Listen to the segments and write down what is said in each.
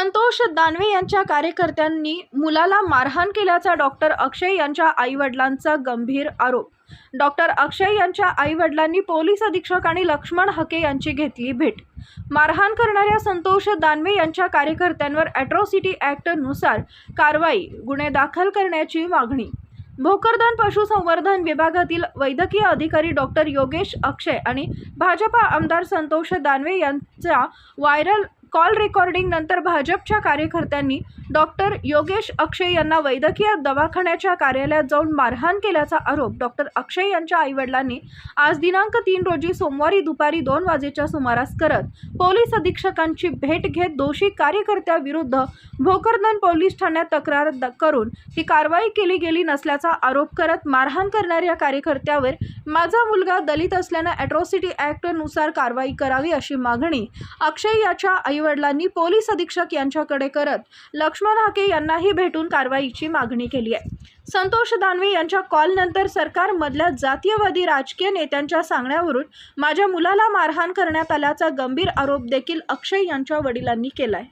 संतोष दानवे यांच्या कार्यकर्त्यांनी मुलाला मारहाण केल्याचा डॉक्टर अक्षय यांच्या आईवडिलांचा गंभीर आरोप. डॉक्टर अक्षय यांच्या आईवडिलांनी पोलीस अधीक्षक आणि लक्ष्मण हके यांची घेतली भेट. मारहाण करणाऱ्या संतोष दानवे यांच्या कार्यकर्त्यांवर अॅट्रॉसिटी ॲक्टनुसार कारवाई गुन्हे दाखल करण्याची मागणी. भोकरदन पशुसंवर्धन विभागातील वैद्यकीय अधिकारी डॉक्टर योगेश अक्षय आणि भाजपा आमदार संतोष दानवे यांचा व्हायरल कॉल रेकॉर्डिंग नंतर भाजपच्या कार्यकर्त्यांनी डॉक्टर योगेश अक्षय यांना वैद्यकीय दवाखान्याच्या कार्यालयात जाऊन मारहाण केल्याचा आरोप डॉक्टर अक्षय यांच्या आईवडिलांनी आज दिनांक तीन रोजी सोमवारी दुपारी दोन वाजेच्या सुमारास करत पोलीस अधीक्षकांची भेट घेत दोषी कार्यकर्त्याविरुद्ध भोकरदन पोलीस ठाण्यात तक्रार द- करून ही कारवाई केली गेली नसल्याचा आरोप करत मारहाण करणाऱ्या कार्यकर्त्यावर माझा मुलगा दलित असल्यानं अॅट्रॉसिटी ॲक्टनुसार कारवाई करावी अशी मागणी अक्षय याच्या आईवडिलांनी पोलीस अधीक्षक यांच्याकडे करत लक्ष्मण हाके यांनाही भेटून कारवाईची मागणी केली आहे. संतोष दानवे यांच्या कॉलनंतर सरकारमधल्या जातीयवादी राजकीय नेत्यांच्या सांगण्यावरून माझ्या मुलाला मारहाण करण्यात आल्याचा गंभीर आरोप देखील अक्षय यांच्या वडिलांनी केलाय.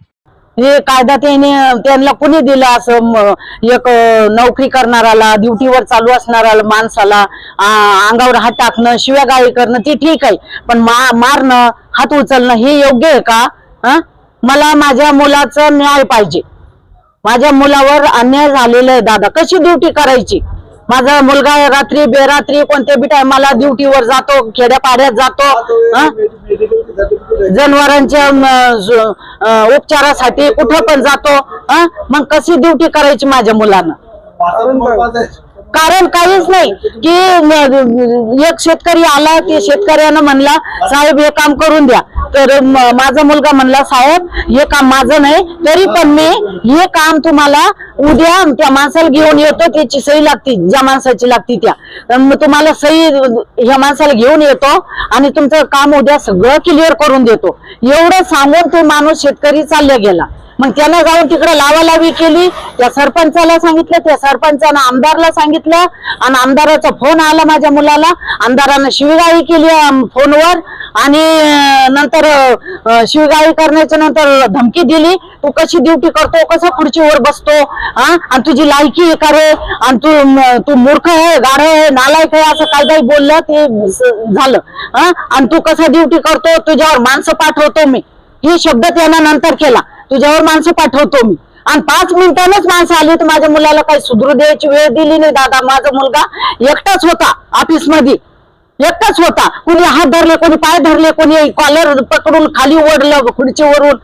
हे कायदा त्याने त्यांना कुणी दिलं असं एक नोकरी करणाराला ड्युटीवर चालू असणाऱ्याला माणसाला अंगावर हात टाकणं शिव्यागाळी करणं ते ठीक आहे. पण मा- मारणं हात उचलणं हे योग्य आहे का? हं? मला माझ्या मुलाचं न्याय पाहिजे माझ्या मुलावर अन्याय झालेला आहे दादा कशी ड्युटी करायची माझा मुलगा रात्री बेरात्री कोणत्या बी टायमाला ड्युटीवर जातो खेड्यापाड्यात जातो हं? जनावरांच्या उपचारासाठी कुठं पण जातो हं? मग कशी ड्युटी करायची माझ्या मुलानं कारण काहीच नाही की एक शेतकरी आला ते शेतकऱ्यानं म्हणला साहेब हे काम करून द्या. तर माझा मुलगा म्हणला साहेब हे काम माझं नाही तरी पण मी हे काम तुम्हाला उद्या त्या माणसाला घेऊन येतो त्याची सही लागती ज्या माणसाची लागती त्या. तर मग तुम्हाला सही ह्या माणसाला घेऊन येतो आणि तुमचं काम उद्या सगळं क्लिअर करून देतो. एवढं सांगून तो माणूस शेतकरी चालला गेला. मग त्यानं जाऊन तिकडे लावालावी केली. त्या सरपंचाला सांगितलं त्या सरपंचानं आमदारला सांगितलं आणि आमदाराचा फोन आला माझ्या मुलाला. आमदारानं शिवगाळी केली फोनवर आणि नंतर अं, शिवगाळी करण्याच्या नंतर धमकी दिली. तू कशी ड्युटी करतो कसा खुर्चीवर बसतो हा आणि तुझी लायकी आहे का रे? आणि तू तू मूर्ख आहे गाढ आहे नालायक आहे असं काय काही बोललं ते झालं हा आणि तू कसा ड्युटी करतो? तुझ्यावर माणसं पाठवतो मी. हे शब्द त्यानं नंतर केला. तुझ्यावर माणसं पाठवतो मी. आणि पाच मिनिटांनाच माणसं आली तर माझ्या मुलाला काही सुधरू द्यायची वेळ दिली नाही दादा. माझा मुलगा एकटाच होता ऑफिसमध्ये एकटाच होता. कोणी हात धरले कोणी पाय धरले कोणी कॉलर पकडून खाली ओढलं खुर्चीवरून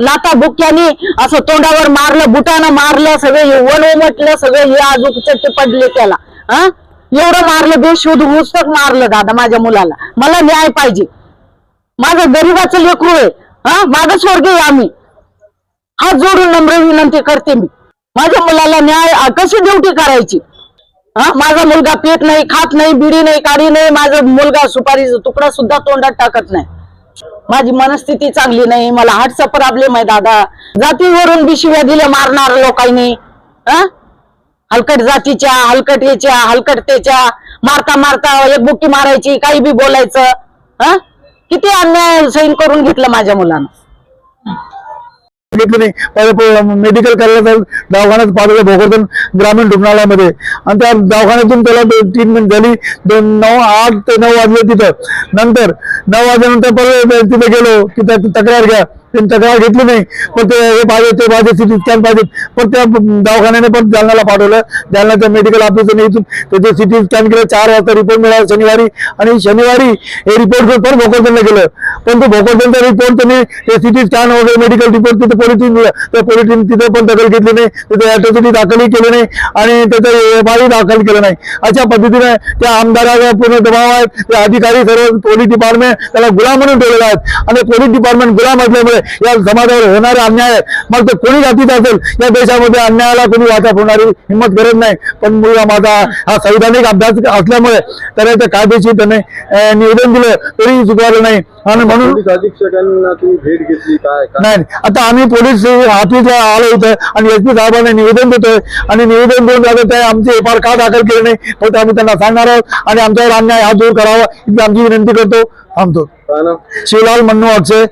लाता बुक्याने असं तोंडावर मारलं बुटानं मारलं सगळे वन उमटलं सगळे हे आजूक चट्टे पडले त्याला. हा? एवढं मारलं बेशोध पुस्तक मारलं दादा माझ्या मुलाला. मला न्याय पाहिजे. माझं गरीबाचं लेकरू आहे. हा? मागच वर्ग आम्ही. हात जोडून नम्र विनंती करते मी. माझ्या मुलाला न्याय कशी ड्युटी करायची? हा? माझा मुलगा पेट नाही खात नाही बिडी नाही काडी नाही माझा मुलगा सुपारीचा तुकडा सुद्धा तोंडात टाकत नाही. माझी मनस्थिती चांगली नाही मला हार्टचा प्रॉब्लेम आहे दादा. जातीवरून बी शिव्या दिल्या मारणार लोकांनी. हा? हलकट जातीच्या हलकटीच्या हलकटतेच्या मारता मारता एक बुक्की मारायची काही बी बोलायचं. हा? किती अन्याय सैन करून घेतलं माझ्या मुलानं? मेडिकल करायला दवाखान्यात पाठवलं भोकरदन ग्रामीण रुग्णालयामध्ये. आणि त्या दवाखान्यातून त्याला ट्रीटमेंट झाली. दोन नऊ आठ ते नऊ वाजले तिथं. नंतर नऊ वाजल्यानंतर परत तिथे गेलो. की तक्रार घ्या. त्यांनी तक्रार घेतली नाही. पण ते हे पाहिजे ते पाहिजे सिटी स्कॅन पाहिजे. पण त्या दवाखान्याने पण जालन्याला पाठवलं. जालन्याच्या मेडिकल ऑफिसरने इथून त्याचे सिटी स्कॅन केलं चार वाजता रिपोर्ट मिळाला शनिवारी. आणि शनिवारी हे रिपोर्ट घेऊन पण भोकरदनला गेलं. पण तो भोकरदनचा रिपोर्ट त्यांनी ते सिटी स्कॅन वगैरे मेडिकल रिपोर्ट तिथे पोलीस त्या पोलीस तिथे पण दखल घेतली नाही. तिथे अॅट्रॉसिटी दाखलही केली नाही. आणि त्याचं एफआयआर दाखल केलं नाही. अशा पद्धतीने त्या आमदाराला पूर्ण दबाव आहेत ते अधिकारी सर्व पोलीस डिपार्टमेंट त्याला गुलाम म्हणून ठेवलेला आहेत आणि पोलीस डिपार्टमेंट गुलाम असल्यामुळे या समाजावर होणारे अन्याय आहे. मग ते कोणी जातीत असेल? या देशामध्ये अन्यायाला कोणी वाटप होणारी हिंमत करत नाही. पण मुलगा माझा हा संविधानिक अभ्यास असल्यामुळे त्याला ते कायदेशीर त्याने निवेदन दिलं तरी चुकवलं नाही. आणि म्हणून पोलीस अधीक्षकांना तुम्ही भेट घेतली काय काय? नाही आता आम्ही पोलीस ऑफिसला आलो इथं आणि एस पी साहेबांना निवेदन देतोय. आणि निवेदन देऊन जात आहे आमचे एफ आर का दाखल केले नाही? फक्त आम्ही त्यांना सांगणार आहोत. आणि आमच्यावर अन्याय हा दूर करावा. इतकी आमची विनंती करतो. थांबतो. शिवलाल मन्नू अक्षय.